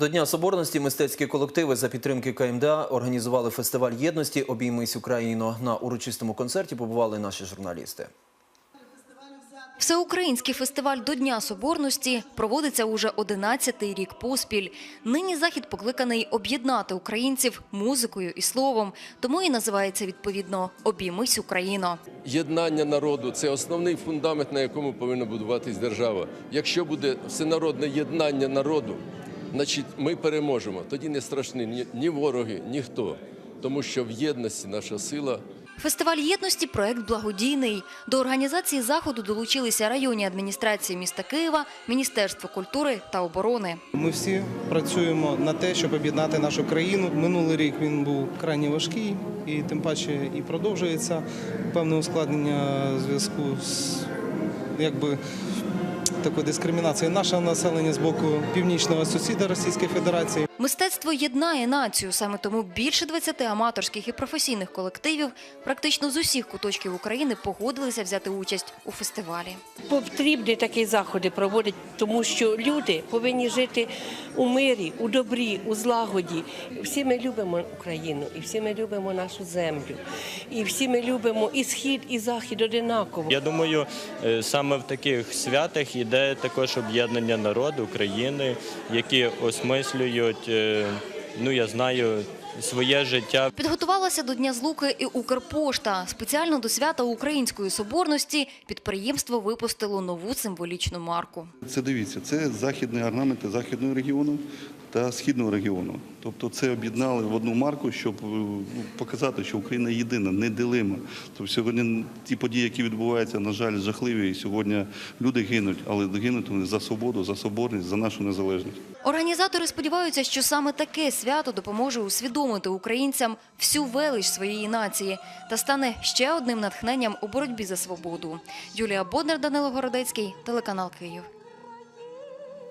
До Дня Соборності мистецькі колективи за підтримки КМДА організували фестиваль єдності Обіймись Україно. На урочистому концерті побували наші журналісти. Всеукраїнський фестиваль до Дня Соборності проводиться уже 11-й рік поспіль. Нині захід покликаний об'єднати українців музикою і словом, тому і називається відповідно «Обіймись Україно». Єднання народу це основний фундамент, на якому повинна будуватись держава. Якщо буде всенародне єднання народу, значить ми переможемо. Тоді не страшні ні, ні вороги, ніхто. Тому що в єдності наша сила. Фестиваль єдності – проект благодійний. До організації заходу долучилися районні адміністрації міста Києва, Міністерство культури та оборони. Ми всі працюємо на те, щоб об'єднати нашу країну. Минулий рік він був крайні важкий і тим паче і продовжується певне ускладнення в зв'язку з якби такою дискримінацією нашого населення з боку північного сусіда Російської Федерації. Мистецтво єднає націю, саме тому більше 20 аматорських і професійних колективів практично з усіх куточків України погодилися взяти участь у фестивалі. Потрібні такі заходи проводити, тому що люди повинні жити у мирі, у добрі, у злагоді. Всі ми любимо Україну, і всі ми любимо нашу землю, і всі ми любимо і схід, і захід одинаково. Я думаю, е, саме в таких святах іде також об'єднання народу, України, які осмислюють, е, ну я знаю, своє життя. Підготувалася до Дня Злуки і Укрпошта. Спеціально до свята Української соборності підприємство випустило нову символічну марку. Це дивіться, це західні орнаменти західного регіону та східного регіону. Тобто це об'єднали в одну марку, щоб е, ну, показати, що Україна єдина, неділима. Тобто сьогодні ті події, які відбуваються, на жаль, жахливі. І сьогодні люди гинуть, але гинуть вони за свободу, за соборність, за нашу незалежність. Організатори сподіваються, що саме таке свято допоможе усвідомити українцям всю велич своєї нації та стане ще одним натхненням у боротьбі за свободу. Юлія Боднар, Данило Городецький, телеканал Київ.